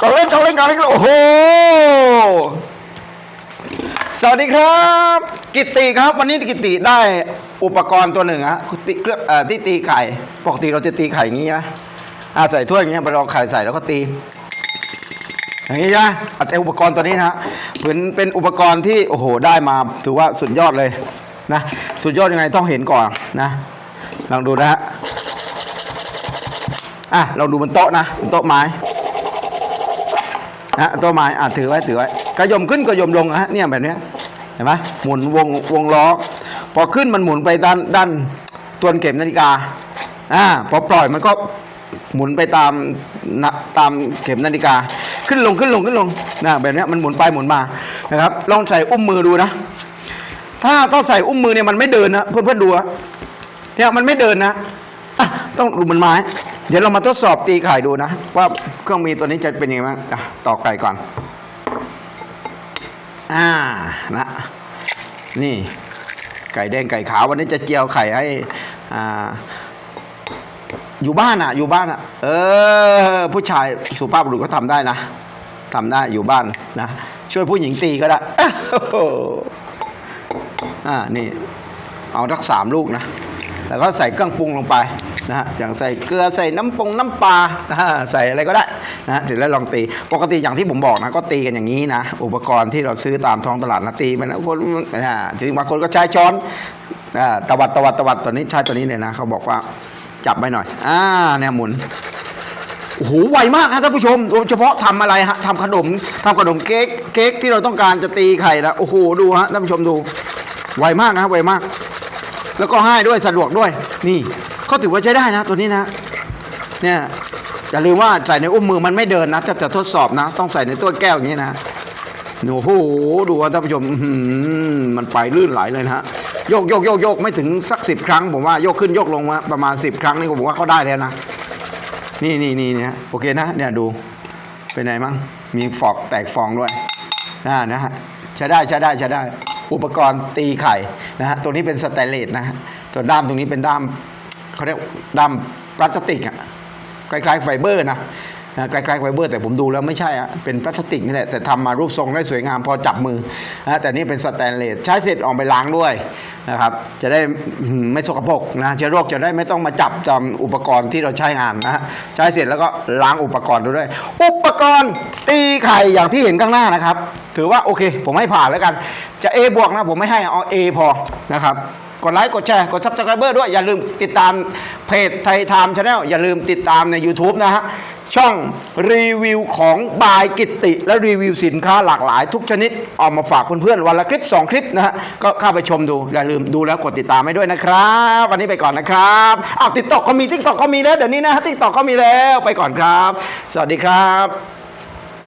กองเล่นกองเล่นกองเล่นโอ้โห สวัสดีครับ กิตติครับ วันนี้กิตติได้อุปกรณ์ตัวหนึ่งฮะติเครื่องเอ่อที่ตีไข่ปกติเราจะตีไข่อย่างนี้ใช่ไหมอ่าใส่ถ้วยอย่างเงี้ยไปลองไข่ใส่แล้วก็ตี อย่างนี้ใช่ไหมอะแต่อุปกรณ์ตัวนี้นะฮะเหมือนเป็นอุปกรณ์ที่โอ้โหได้มาถือว่าสุดยอดเลยนะ สุดยอดยังไงต้องเห็นก่อนนะลองดูนะฮะ อะลองดูบนโต๊ะนะบนโต๊ะไม้นะโตัวไม้อะถือไว้ถือไว้กระยมขึ้นกระยมลงนะฮะเนี่ยแบบเนี้ยเห็นไหมหมุนวงวงล้อ พอขึ้นมันหมุนไปด้านด้านตัวเข็มนาฬิกาอ่าพอปล่อยมันก็หมุนไปตามนะตามเข็มนาฬิกา ขึ้นลงขึ้นลงขึ้นลงนะแบบเนี้ยมันหมุนไปหมุนมานะครับ ลองใส่อุ้มมือดูนะ ถ้าต้องใส่อุ้มมือเนี่ยมันไม่เดินนะเพื่อนเพื่อนดูเนี่ยมันไม่เดินนะอะต้องดูมันไม้ เดี๋ยวเรามาทดสอบตีไข่ดูนะ ว่าเครื่องมีตัวนี้จะเป็นยังไงบ้างต่อไก่ก่อน อ่านะ นี่ไก่แดงไก่ขาววันนี้จะเจียวไข่ให้อ่าอยู่บ้านอะ อยู่บ้านอะ เออ ผู้ชายสุภาพบุรุษก็ทำได้นะทำได้อยู่บ้านนะช่วยผู้หญิงตีก็ได้อ่านี่ เอาทักสามลูกนะ แล้วก็ใส่เครื่องปรุงลงไปนะฮะอย่างใส่เกลือใส่น้ำปงน้ำปลานะฮะใส่อะไรก็ได้นะฮะเสร็จแล้วลองตีปกติอย่างที่ผมบอกนะก็ตีกันอย่างนี้นะอุปกรณ์ที่เราซื้อตามท้องตลาดนะตีมันนะคนอ่าถึงบางคนก็ใช้ช้อนอ่าตวัดตวัดตวัดตัวนี้ใช้ตัวนี้เลยนะเขาบอกว่าจับไปหน่อยอ่าเนี่ยหมุนโอ้โหไวมากครับท่านผู้ชมโดยเฉพาะทำอะไรฮะทำขนมทำขนมเค้กเค้กที่เราต้องการจะตีไข่นะโอ้โหดูฮะท่านผู้ชมดูไวมากนะไวมาก แล้วก็ให้ด้วยสะดวกด้วย นี่เขาถือว่าใช้ได้นะตัวนี้นะ เนี่ยอย่าลืมว่าใส่ในอุ้มมือมันไม่เดินนะถ้าจะทดสอบนะ ต้องใส่ในตัวแก้วอย่างนี้นะโอ้โหดูว่าท่านผู้ชมมันไปลื่นไหลเลยนะฮะโยกโยกโยกโยกไม่ถึงสักสิบครั้ง ผมว่าโยกขึ้นโยกลงมาประมาณสิบครั้งนี่ผมว่าเขาได้แล้วนะนี่นี่นี่เนี่ยโอเคนะเนี่ยดูเป็นไงมั้งมีฟอกแตกฟองด้วยนะนะฮะใช้ได้ใช้ได้ใช้ได้ อุปกรณ์ตีไข่นะฮะตัวนี้เป็นสแตนเลสนะฮะส่วนด้ามตรงนี้เป็นด้ามเขาเรียกด้ามพลาสติกอะคล้ายๆไฟเบอร์นะ นะคล้ๆไฟเบอร์แต่ผมดูแล้วไม่ใช่อะเป็นพลาสติกนี่แหละแต่ทำมารูปทรงได้สวยงามพอจับมือนะแต่นี่เป็นสแตนเลสใช้เสร็จออกไปล้างด้วยนะครับจะได้ไม่สกปรกนะเชื้อโรคจะได้ไม่ต้องมาจับจำอุปกรณ์ที่เราใช้งานนะฮะใช้เสร็จแล้วก็ล้างอุปกรณ์ด้วย อุปกรณ์ตีไข่อย่างที่เห็นข้างหน้านะครับ ถือว่าโอเค ผมให้ผ่านแล้วกัน จะ A บวกนะผมไม่ให้เอา A พอนะครับ กดไลค์กดแชร์กดซับสไครเบอร์ด้วย อย่าลืมติดตามเพจไทยไทม์ชาแนลอย่าลืมติดตามใน YouTube นะฮะ ช่องรีวิวของบายกิตติ และรีวิวสินค้าหลากหลายทุกชนิดออกมาฝากเพื่อนๆวันละคลิป 2 คลิปนะฮะ ก็เข้าไปชมดู อย่าลืมดูแล้วกดติดตามให้ด้วยนะครับ วันนี้ไปก่อนนะครับอ้าวติดต่อก็มีทิกตอกก็มีแล้วเดี๋ยวนี้นะทิกตอกก็มีแล้วไปก่อนครับ สวัสดีครับ